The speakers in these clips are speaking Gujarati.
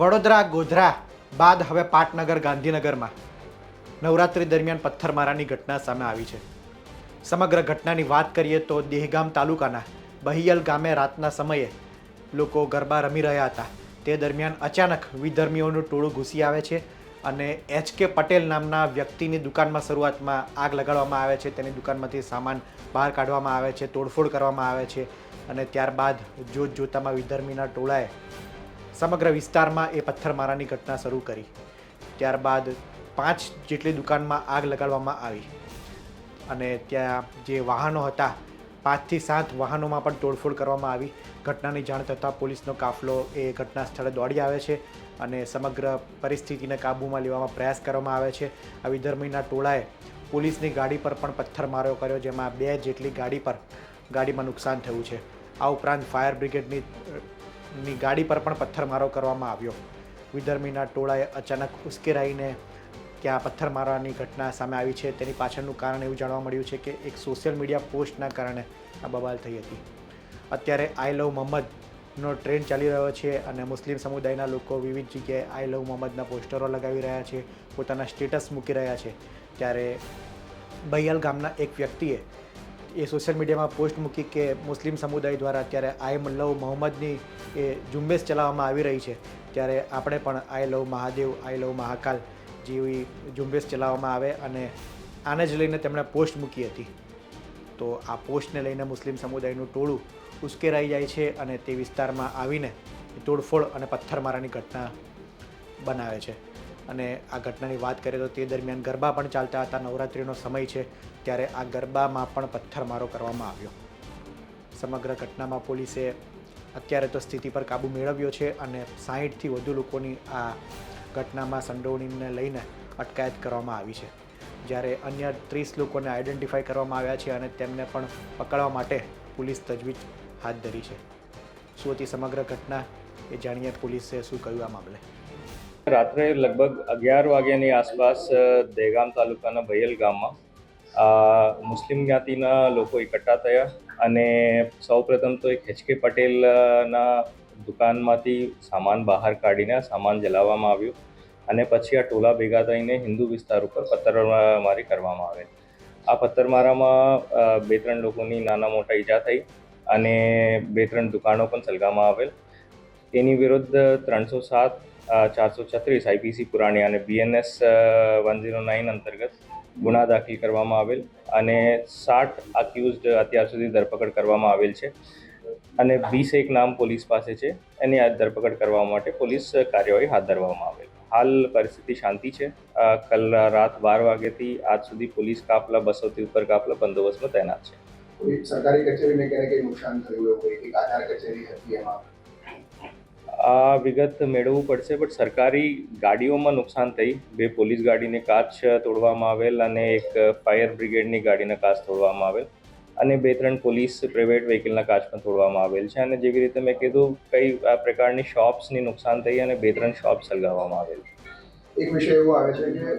વડોદરા, ગોધરા, બાદ હવે પાટનગર, ગાંધીનગરમાં. નવરાત્રી દરમિયાન પથ્થરમારાની ઘટના સામે આવી છે. સમગ્ર ઘટનાની વાત કરીએ તો દેહગામ તાલુકાના બહિયલ ગામે રાતના સમયે લોકો ગરબા રમી રહ્યા હતા. તે દરમિયાન અચાનક વિધર્મીઓનું ટોળું ઘૂસી આવે છે અને એચ કે પટેલ નામના વ્યક્તિની દુકાનમાં શરૂઆતમાં આગ લગાડવામાં આવે છે. તેની દુકાનમાંથી સામાન બહાર કાઢવામાં આવે છે, તોડફોડ કરવામાં આવે છે અને ત્યારબાદ જોત જોતામાં વિધર્મીના ટોળાએ સમગ્ર વિસ્તારમાં એ પથ્થરમારાની ઘટના શરૂ કરી. ત્યારબાદ પાંચ જેટલી દુકાનમાં આગ લગાડવામાં આવી અને ત્યાં જે વાહનો હતા, પાંચથી સાત વાહનોમાં પણ તોડફોડ કરવામાં આવી. ઘટનાની જાણ થતાં પોલીસનો કાફલો એ ઘટના સ્થળે દોડી આવે છે અને સમગ્ર પરિસ્થિતિને કાબૂમાં લેવામાં પ્રયાસ કરવામાં આવે છે. આવી ધર્મીના ટોળાએ પોલીસની ગાડી પર પણ પથ્થરમારો કર્યો, જેમાં બે જેટલી ગાડી પર ગાડીમાં નુકસાન થયું છે. આ ઉપરાંત ફાયર બ્રિગેડની ની ગાડી પર પણ પથ્થરમારો કરવામાં આવ્યો. વિધર્મીના ટોળાએ અચાનક ઉશ્કેરાઈને ત્યાં પથ્થરમારાની ઘટના સામે આવી છે તેની પાછળનું કારણ એવું જાણવા મળ્યું છે કે એક સોશિયલ મીડિયા પોસ્ટના કારણે આ બબાલ થઈ હતી. અત્યારે આઈ લવ મોહમ્મદનો ટ્રેન્ડ ચાલી રહ્યો છે અને મુસ્લિમ સમુદાયના લોકો વિવિધ જગ્યાએ આઈ લવ મોહમ્મદના પોસ્ટરો લગાવી રહ્યા છે, પોતાના સ્ટેટસ મૂકી રહ્યા છે. ત્યારે બૈયલ ગામના એક વ્યક્તિએ એ સોશિયલ મીડિયામાં પોસ્ટ મૂકી કે મુસ્લિમ સમુદાય દ્વારા અત્યારે આઈ લવ મોહમ્મદની એ ઝુંબેશ ચલાવવામાં આવી રહી છે. ત્યારે આપણે પણ I love Mahadev, I love Mahakal જેવી ઝુંબેશ ચલાવવામાં આવે અને આને જ લઈને તેમણે પોસ્ટ મૂકી હતી. તો આ પોસ્ટને લઈને મુસ્લિમ સમુદાયનું ટોળું ઉશ્કેરાઈ જાય છે અને તે વિસ્તારમાં આવીને તોડફોડ અને પથ્થરમારાની ઘટના બનાવે છે. અને આ ઘટનાની વાત કરીએ તો તે દરમિયાન ગરબા પણ ચાલતા હતા. નવરાત્રિનો સમય છે ત્યારે આ ગરબામાં પણ પથ્થરમારો કરવામાં આવ્યો. સમગ્ર ઘટનામાં પોલીસે અત્યારે તો સ્થિતિ પર કાબૂ મેળવ્યો છે અને સાહીઠથી વધુ લોકોની આ ઘટનામાં સંડોવણીને લઈને અટકાયત કરવામાં આવી છે. જ્યારે અન્ય ત્રીસ લોકોને આઈડેન્ટિફાઈ કરવામાં આવ્યા છે અને તેમને પણ પકડવા માટે પોલીસ તજવીજ હાથ ધરી છે. શું હતી સમગ્ર ઘટના એ જાણીએ પોલીસે શું કહ્યું આ મામલે? રાત્રે લગભગ અગિયાર વાગ્યાની આસપાસ દહેગામ તાલુકાના ભૈયલ ગામમાં મુસ્લિમ જ્ઞાતિના લોકો એકઠા થયા અને સૌપ્રથમ તો એક એચકે પટેલના દુકાનમાંથી સામાન બહાર કાઢીને સામાન જલાવવામાં આવ્યું અને પછી આ ટોલા ભેગા થઈને હિન્દુ વિસ્તાર ઉપર પથ્થરમારી કરવામાં આવે. આ પથ્થરમારામાં બે ત્રણ લોકોની નાના મોટા ઈજા થઈ અને બે ત્રણ દુકાનો પણ સળગાવવામાં આવેલ. એની વિરુદ્ધ ત્રણસો સાત ચારસો છત્રીસ આઈપીસી પુરાણી અને બીએનએસ વન ઝીરો નાઇન અંતર્ગત ગુના દાખલ કરવામાં આવેલ અને સાઠ અક્યુઝડ અત્યાર સુધી ધરપકડ કરવામાં આવેલ છે. અને વીસ એક નામ પોલીસ પાસે છે. એની આ ધરપકડ કરવા માટે પોલીસ કાર્યવાહી હાથ ધરવામાં આવેલ. હાલ પરિસ્થિતિ શાંતિ છે. કલ રાત બાર વાગ્યાથી આજ સુધી પોલીસ કાફલા, બસોથી ઉપર કાફલા બંદોબસ્તમાં તૈનાત છે. સરકારી કચેરીને ક્યારે કંઈ નુકસાન થયું હોય, કોઈ આધાર કચેરી હતી એમાં? આ વિગત મેળવવું પડશે બટ સરકારી ગાડીઓમાં નુકસાન થઈ. બે પોલીસ ગાડીને કાચ તોડવામાં આવેલ અને એક ફાયર બ્રિગેડની ગાડીના કાચ તોડવામાં આવેલ અને બે ત્રણ પોલીસ પ્રાઇવેટ વ્હીકલના કાચ પણ તોડવામાં આવેલ છે. અને જેવી રીતે મેં કીધું, કઈ આ પ્રકારની શોપ્સની નુકસાન થઈ અને બે ત્રણ શોપ સળગાવવામાં આવેલ. એક વિષય એવો આવે છે કે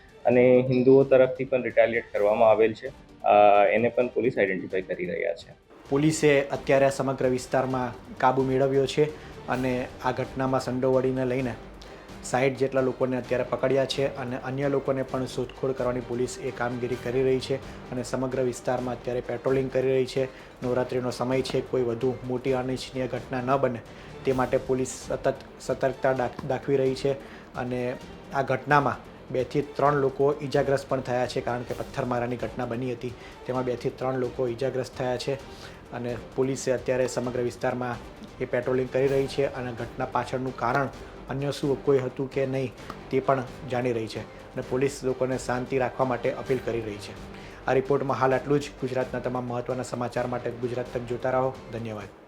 અને હિન્દુઓ તરફથી પણ રિટાલિએટ કરવામાં આવેલ છે. એને પણ પોલીસ આઈડેન્ટિફાઈ કરી રહ્યા છે. પોલીસે અત્યારે આ સમગ્ર વિસ્તારમાં કાબૂ મેળવ્યો છે અને આ ઘટનામાં સંડોવળીને લઈને સાઠ જેટલા લોકોને અત્યારે પકડ્યા છે અને અન્ય લોકોને પણ શોધખોળ કરવાની પોલીસ એ કામગીરી કરી રહી છે અને સમગ્ર વિસ્તારમાં અત્યારે પેટ્રોલિંગ કરી રહી છે. નવરાત્રિનો સમય છે, કોઈ વધુ મોટી અનિચ્છનીય ઘટના ન બને તે માટે પોલીસ સતત સતર્કતા દાખવી રહી છે અને આ ઘટનામાં બેથી ત્રણ લોકો ઈજાગ્રસ્ત પણ થયા છે કારણ કે પથ્થરમારાની ઘટના બની હતી. તેમાં બેથી ત્રણ લોકો ઈજાગ્રસ્ત થયા છે અને પોલીસે અત્યારે સમગ્ર વિસ્તારમાં એ પેટ્રોલિંગ કરી રહી છે અને ઘટના પાછળનું કારણ અન્ય શું કોઈ હતું કે નહીં તે પણ જાણી રહી છે અને પોલીસ લોકોને શાંતિ રાખવા માટે અપીલ કરી રહી છે. આ રિપોર્ટમાં હાલ આટલું જ. ગુજરાતના તમામ મહત્ત્વના સમાચાર માટે ગુજરાત તક જોતા રહો. ધન્યવાદ.